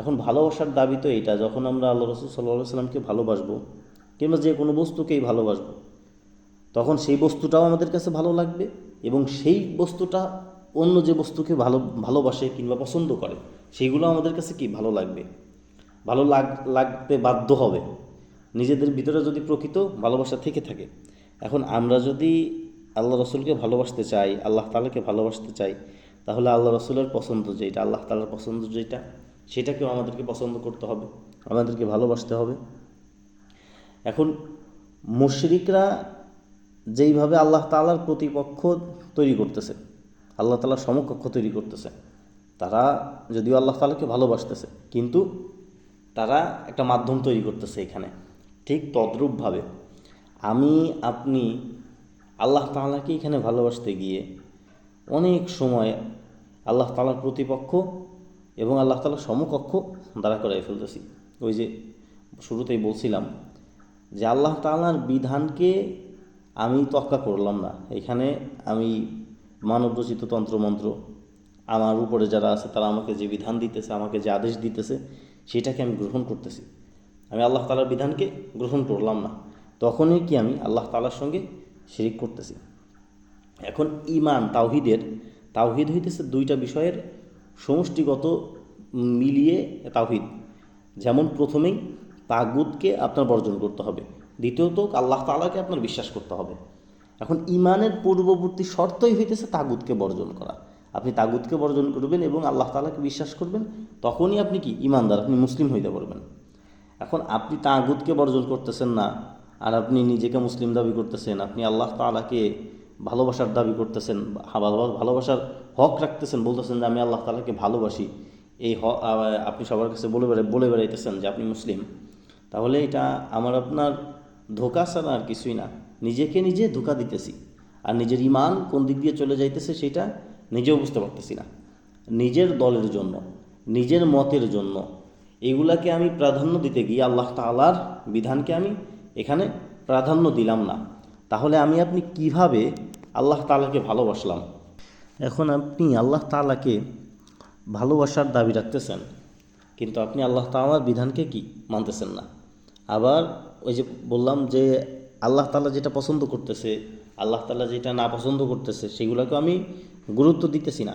এখন ভালোবাসার দাবি তো এইটা যখন আমরা আল্লাহ রসুল সাল্লাহ সাল্লামকে ভালোবাসবো, কিংবা যে কোনো বস্তুকেই ভালোবাসবো, তখন সেই বস্তুটাও আমাদের কাছে ভালো লাগবে এবং সেই বস্তুটা অন্য যে বস্তুকে ভালো, ভালোবাসে কিংবা পছন্দ করে সেইগুলো আমাদের কাছে কি ভালো লাগবে? ভালো লাগ, লাগতে বাধ্য হবে। নিজেদের ভিতরে যদি প্রকৃত ভালোবাসা থেকে থাকে, এখন আমরা যদি আল্লাহ রসুলকে ভালোবাসতে চাই, আল্লাহ তালাকে ভালোবাসতে চাই, তাহলে আল্লাহ রসুলের পছন্দ যেটা, আল্লাহ তালার পছন্দ যেটা সেটাকেও আমাদেরকে পছন্দ করতে হবে, আমাদেরকে ভালোবাসতে হবে। এখন মুশরিকরা যেইভাবে আল্লাহ তালার প্রতিপক্ষ তৈরি করতেছে, আল্লাহ তালার সমকক্ষ তৈরি করতেছে, তারা যদিও আল্লাহ তালাকে ভালোবাসতেছে, কিন্তু তারা একটা মাধ্যম তৈরি করতেছে এখানে। ঠিক তদ্রূপভাবে আমি, আপনি আল্লাহ তালাকে এখানে ভালোবাসতে গিয়ে অনেক সময় আল্লাহ তালার প্রতিপক্ষ এবং আল্লাহ তালার সমকক্ষ দাঁড়া করাই ফেলতেছি। ওই যে শুরুতেই বলছিলাম যে আল্লাহ তালার বিধানকে আমি তক্কা করলাম না। এখানে আমি মানবরচিত তন্ত্রমন্ত্র, আমার উপরে যারা আছে তারা আমাকে যে বিধান দিতেছে, আমাকে যে আদেশ দিতেছে, সেটাকে আমি গ্রহণ করতেছি। আমি আল্লাহ তালার বিধানকে গ্রহণ করলাম না। তখনই কি আমি আল্লাহ তালার সঙ্গে শিরিক করতেছি। এখন ইমান তাওহিদের, তাওহিদ হইতেছে দুইটা বিষয়ের সমষ্টিগত মিলিয়ে তাওহিদ। যেমন প্রথমেই তাগুদকে আপনার বর্জন করতে হবে। দ্বিতীয়ত আল্লাহ তালাকে আপনার বিশ্বাস করতে হবে। এখন ইমানের পূর্ববর্তী শর্তই হইতেছে তাগুদকে বর্জন করা। আপনি তাগুদকে বর্জন করবেন এবং আল্লাহ তালাকে বিশ্বাস করবেন, তখনই আপনি কি? ইমানদার আপনি মুসলিম হইতে পারবেন। এখন আপনি তাগুদকে বর্জন করতেছেন না, আর আপনি নিজেকে মুসলিম দাবি করতেছেন, আপনি আল্লাহ তালাকে ভালোবাসার দাবি করতেছেন ভালো- ভালোবাসার হক রাখতেছেন, বলতেছেন যে আমি আল্লাহ তালাকে ভালোবাসি। এই হ আপনি সবার কাছে বলে বেড়াই বলে বেড়াইতেছেন যে আপনি মুসলিম। তাহলে এটা আমার আপনার ধোকা ছাড়া আর কিছুই না। নিজেকে নিজে ধোকা দিতেছি। আর নিজের ইমান কোন দিক দিয়ে চলে যাইতেছে সেটা নিজেও বুঝতে পারতেছি না। নিজের দলের জন্য, নিজের মতের জন্য। এগুলাকে আমি প্রাধান্য দিতে গিয়ে আল্লাহ তালার বিধানকে আমি এখানে প্রাধান্য দিলাম না। তাহলে আমি আপনি কীভাবে আল্লাহ তালাকে ভালোবাসলাম? এখন আপনি আল্লাহ তালাকে ভালোবাসার দাবি রাখতেছেন, কিন্তু আপনি আল্লাহ তালার বিধানকে কি মানতেছেন না? আবার ওই যে বললাম যে আল্লাহ তালা যেটা পছন্দ করতেছে, আল্লাহ তালা যেটা না পছন্দ করতেছে, সেগুলোকে আমি গুরুত্ব দিতেছি না।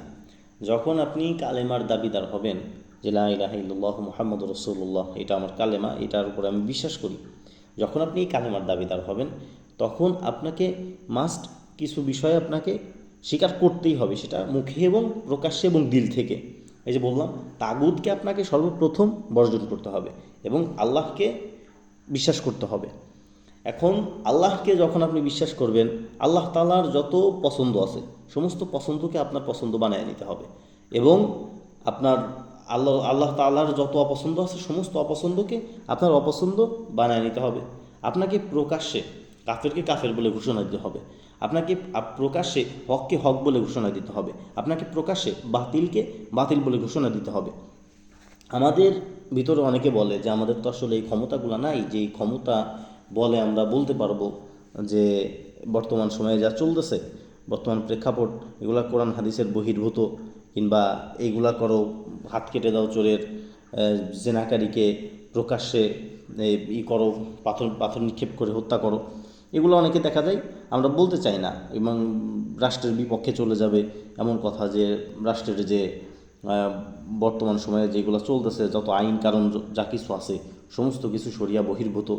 যখন আপনি কালেমার দাবিদার হবেন যে লা ইলাহা ইল্লাল্লাহু মুহাম্মদ রসুল্লাহ এটা আমার কালেমা, এটার উপর আমি বিশ্বাস করি। যখন আপনি এই কালেমার দাবিদার হবেন তখন আপনাকে মাস্ট কিছু বিষয় আপনাকে স্বীকার করতেই হবে। সেটা মুখে এবং প্রকাশ্যে এবং দিল থেকে। এই যে বললাম তাগুদকে আপনাকে সর্বপ্রথম বর্জন করতে হবে এবং আল্লাহকে বিশ্বাস করতে হবে। এখন আল্লাহকে যখন আপনি বিশ্বাস করবেন, আল্লাহ তালার যত পছন্দ আছে, সমস্ত পছন্দকে আপনার পছন্দ বানিয়ে নিতে হবে এবং আপনার আল্লাহ আল্লাহ তালার যত অপছন্দ আছে, সমস্ত অপছন্দকে আপনার অপছন্দ বানিয়ে নিতে হবে। আপনাকে প্রকাশ্যে কাফেরকে কাফের বলে ঘোষণা দিতে হবে। আপনাকে প্রকাশ্যে হককে হক বলে ঘোষণা দিতে হবে। আপনাকে প্রকাশ্যে বাতিলকে বাতিল বলে ঘোষণা দিতে হবে। আমাদের ভিতরে অনেকে বলে যে, আমাদের তো আসলে এই ক্ষমতাগুলো নাই, যে এই ক্ষমতা বলে আমরা বলতে পারব যে, বর্তমান সময়ে যা চলতেছে, বর্তমান প্রেক্ষাপট, এগুলা কোরআন, হাদিসের বহির্ভূত, কিংবা এইগুলা করো, হাত কেটে দাও চোরের জেনাকারীকে প্রকাশ্যে ই করো, পাথর পাথর নিক্ষেপ করে হত্যা করো। এগুলো অনেকে দেখা যায়, আমরা বলতে চাই না। এবং রাষ্ট্রের বিপক্ষে চলে যাবে এমন কথা যে, রাষ্ট্রের যে বর্তমান সময়ে যেগুলো চলতেছে, যত আইন কারণ, যা কিছু আছে, সমস্ত কিছু সরিয়া বহির্ভূত,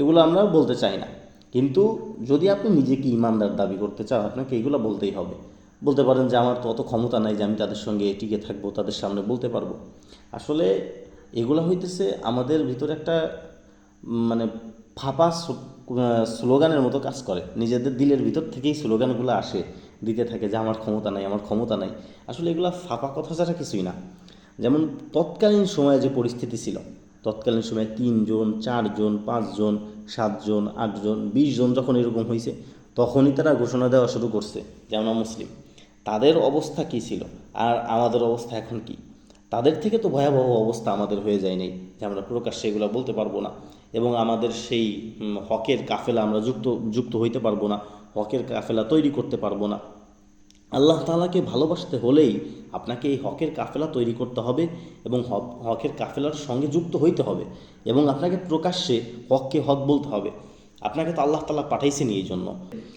এগুলো আমরা বলতে চাই না। কিন্তু যদি আপনি নিজেকে ইমানদার দাবি করতে চান, আপনাকে এগুলো বলতেই হবে। বলতে পারেন যে, আমার তো অত ক্ষমতা নাই যে, আমি তাদের সঙ্গে টিকে থাকব, তাদের সামনে বলতে পারব। আসলে এগুলো হইতেছে আমাদের ভিতরে একটা মানে ফাঁপা স্লোগানের মতো কাজ করে। নিজেদের দিলের ভিতর থেকেই স্লোগানগুলো আসে, দিতে থাকে যে আমার ক্ষমতা নাই, আমার ক্ষমতা নাই। আসলে এগুলো ফাঁপা কথা ছাড়া কিছুই না। যেমন তৎকালীন সময়ে যে পরিস্থিতি ছিল, তৎকালীন সময়ে তিনজন, চারজন, পাঁচজন, সাতজন, আটজন বিশ জন যখন এরকম হয়েছে তখনই তারা ঘোষণা দেওয়া শুরু করছে যে আমরা মুসলিম। তাদের অবস্থা কী ছিল? আর আমাদের অবস্থা এখন কি? তাদের থেকে তো ভয়াবহ অবস্থা আমাদের হয়ে যায় নাই যে আমরা প্রকাশ্যে এগুলো বলতে পারব না। এবং আমাদের সেই হকের কাফেলা আমরা যুক্ত যুক্ত হইতে পারব না, হকের কাফেলা তৈরি করতে পারব না। আল্লাহ তাআলাকে ভালোবাসতে হলেই আপনাকে এই হকের কাফেলা তৈরি করতে হবে এবং হক- হকের কাফেলার সঙ্গে যুক্ত হইতে হবে এবং আপনাকে প্রকাশ্যে হককে হক বলতে হবে। আপনাকে তো আল্লাহ তালা পাঠাইছেন এই জন্য।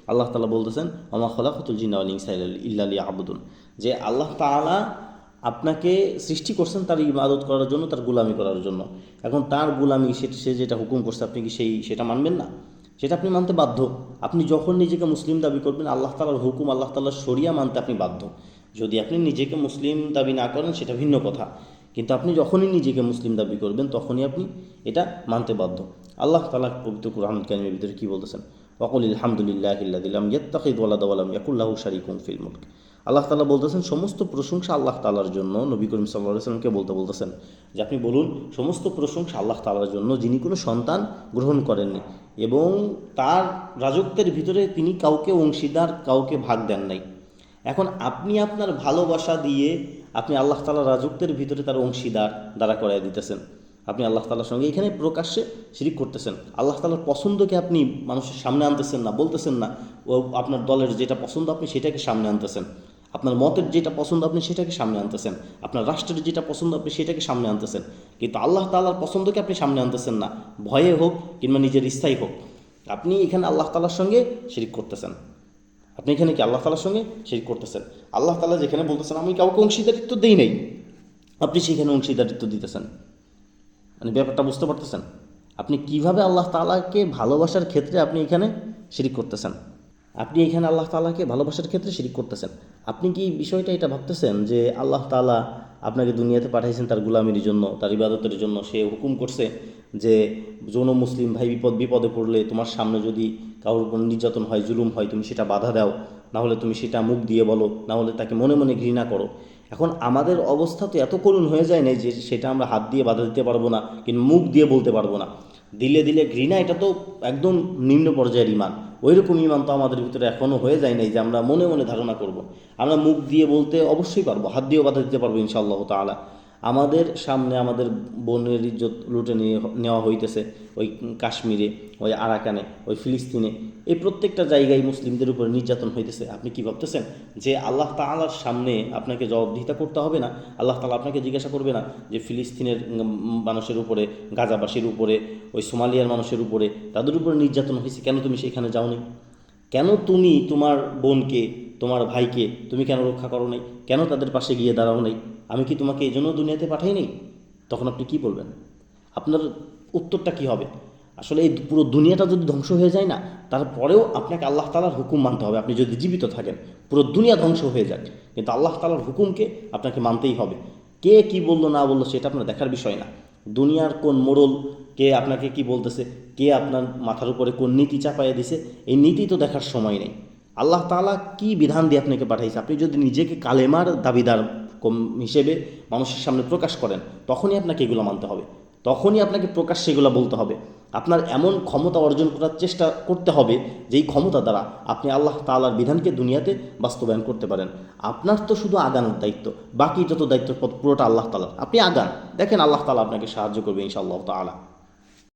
আল্লাহ তালা বলতেছেন আমা খলাফতুল আল ইনসাইল ইল্লালি আবুদুন যে আল্লাহ তাআলা আপনাকে সৃষ্টি করছেন তার ইবাদত করার জন্য, তার গুলামি করার জন্য। এখন তার গুলামি, সে যেটা হুকুম করছে, আপনি কি সেই, সেটা মানবেন না? সেটা আপনি মানতে বাধ্য। আপনি যখন নিজেকে মুসলিম দাবি করবেন, আল্লাহ তালার হুকুম, আল্লাহ তালার শরিয়া মানতে আপনি বাধ্য। যদি আপনি নিজেকে মুসলিম দাবি না করেন, সেটা ভিন্ন কথা। কিন্তু আপনি যখনই নিজেকে মুসলিম দাবি করবেন, তখনই আপনি এটা মানতে বাধ্য। আল্লাহ তালা পবিত্র কুরআন কারিমের ভিতরে কী বলতেছেন? ওয়াকুল আলহামদুলিল্লাহ ইয়ত্তাকিদ ওয়ালাদ ইয়াকুল্লাহু শারিকুম ফিল মুলক। আল্লাহ তালা বলতেছেন, সমস্ত প্রশংসা আল্লাহ তালার জন্য। নবী করিম সাল্লাহ সাল্লামকে বলতে বলতেছেন, যে আপনি বলুন, সমস্ত প্রশংসা আল্লাহ তালার জন্য, যিনি কোনো সন্তান গ্রহণ করেননি। এবং তার রাজত্বের ভিতরে তিনি কাউকে অংশীদার, কাউকে ভাগ দেন নাই। এখন আপনি আপনার ভালোবাসা দিয়ে আপনি আল্লাহ তালা রাজত্বের ভিতরে তার অংশীদার দ্বারা করাই দিতেছেন। আপনি আল্লাহ তালার সঙ্গে এখানে প্রকাশ্যে শিরিক করতেছেন। আল্লাহ তালার পছন্দকে আপনি মানুষের সামনে আনতেছেন না, বলতেছেন না, ও আপনার দলের যেটা পছন্দ আপনি সেটাকে সামনে আনতেছেন। আপনার মতের যেটা পছন্দ আপনি সেটাকে সামনে আনতেছেন। আপনার রাষ্ট্রের যেটা পছন্দ আপনি সেটাকে সামনে আনতেছেন। কিন্তু আল্লাহ তালার পছন্দকে আপনি সামনে আনতেছেন না। ভয়ে হোক কিংবা নিজের ইচ্ছাই হোক, আপনি এখানে আল্লাহ তালার সঙ্গে শিরিক করতেছেন। আপনি এখানে কি আল্লাহ তালার সঙ্গে শিরিক করতেছেন? আল্লাহ তালা যেখানে বলতেছেন, আমি কাউকে অংশীদারিত্ব দেই নাই। আপনি সেখানে অংশীদারিত্ব দিতেছেন। মানে ব্যাপারটা বুঝতে পারতেছেন? আপনি কীভাবে আল্লাহ তালাকে ভালোবাসার ক্ষেত্রে আপনি এখানে শিরিক করতেছেন? আপনি এখানে আল্লাহ তালাকে ভালোবাসার ক্ষেত্রে শিরিক করতেছেন। আপনি কি বিষয়টা এটা ভাবতেছেন যে আল্লাহ তালা আপনাকে দুনিয়াতে পাঠাইছেন তার গুলামির জন্য, তার ইবাদতের জন্য, সে হুকুম করছে যে যৌন মুসলিম ভাই বিপদ, বিপদে পড়লে তোমার সামনে যদি কারোর উপর নির্যাতন হয়, জুলুম হয়, তুমি সেটা বাধা দাও না হলে তুমি সেটা মুখ দিয়ে বলো না হলে তাকে মনে মনে ঘৃণা করো। এখন আমাদের অবস্থা তো এত করুণ হয়ে যায় নাই যে সেটা আমরা হাত দিয়ে বাধা দিতে পারব না কিন্তু মুখ দিয়ে বলতে পারব না। দিলে দিলে ঘৃণা, এটা তো একদম নিম্ন পর্যায়ের ইমান। ওই রকম ইমান তো আমাদের ভিতরে এখনও হয়ে যায় নাই যে আমরা মনে মনে ধারণা করব। আমরা মুখ দিয়ে বলতে অবশ্যই পারব, হাত দিয়েও বাধা দিতে পারব ইনশাআল্লাহ তাআলা। আমাদের সামনে আমাদের বোনের ইজ্জত লুটে নিয়ে নেওয়া হইতেছে ওই কাশ্মীরে, ওই আরাকানে, ওই ফিলিস্তিনে। এই প্রত্যেকটা জায়গায় মুসলিমদের উপরে নির্যাতন হইতেছে। আপনি কি ভাবতেছেন যে আল্লাহ তাআলার সামনে আপনাকে জবাবদিহিতা করতে হবে না? আল্লাহ তাআলা আপনাকে জিজ্ঞাসা করবে না যে ফিলিস্তিনের মানুষের উপরে, গাজাবাসীর উপরে, ওই সোমালিয়ার মানুষের উপরে তাদের উপরে নির্যাতন হয়েছে কেন তুমি সেখানে যাওনি? কেন তুমি তোমার বোনকে, তোমার ভাইকে তুমি কেন রক্ষা করো নাই? কেন তাদের পাশে গিয়ে দাঁড়াও নাই? আমি কি তোমাকে এই জন্য দুনিয়াতে পাঠাই নাই তখন আপনি কি বলবেন? আপনার উত্তরটা কি হবে? আসলে এই পুরো দুনিয়াটা যদি ধ্বংস হয়ে যায় না, তারপরেও আপনাকে আল্লাহ তালার হুকুম মানতে হবে। আপনি যদি জীবিত থাকেন, পুরো দুনিয়া ধ্বংস হয়ে যাক। কিন্তু আল্লাহ তালার হুকুমকে আপনাকে মানতেই হবে। কে কি বলল, না বলল, সেটা আপনার দেখার বিষয় না। দুনিয়ার কোন মোড়ল, কে আপনাকে কি বলতেছে, কে আপনার মাথার উপরে কোন নীতি চাপাইয়া দিছে, এই নীতি তো দেখার সময় নেই। আল্লাহ তাআলা কি বিধান দিয়ে আপনাকে পাঠাইছে? আপনি যদি নিজেকে কালেমার দাবিদার কম- হিসেবে মানুষের সামনে প্রকাশ করেন, তখনই আপনাকে এগুলো মানতে হবে। তখনই আপনাকে প্রকাশ সেগুলো বলতে হবে। আপনার এমন ক্ষমতা অর্জন করার চেষ্টা করতে হবে, যেই ক্ষমতা দ্বারা আপনি আল্লাহ তালার বিধানকে দুনিয়াতে বাস্তবায়ন করতে পারেন। আপনার তো শুধু আগানোর দায়িত্ব, বাকি যত দায়িত্ব পুরোটা আল্লাহ তালার আপনি আগান, দেখেন আল্লাহ তালা আপনাকে সাহায্য করবে ইনশাআল্লাহ তাআলা।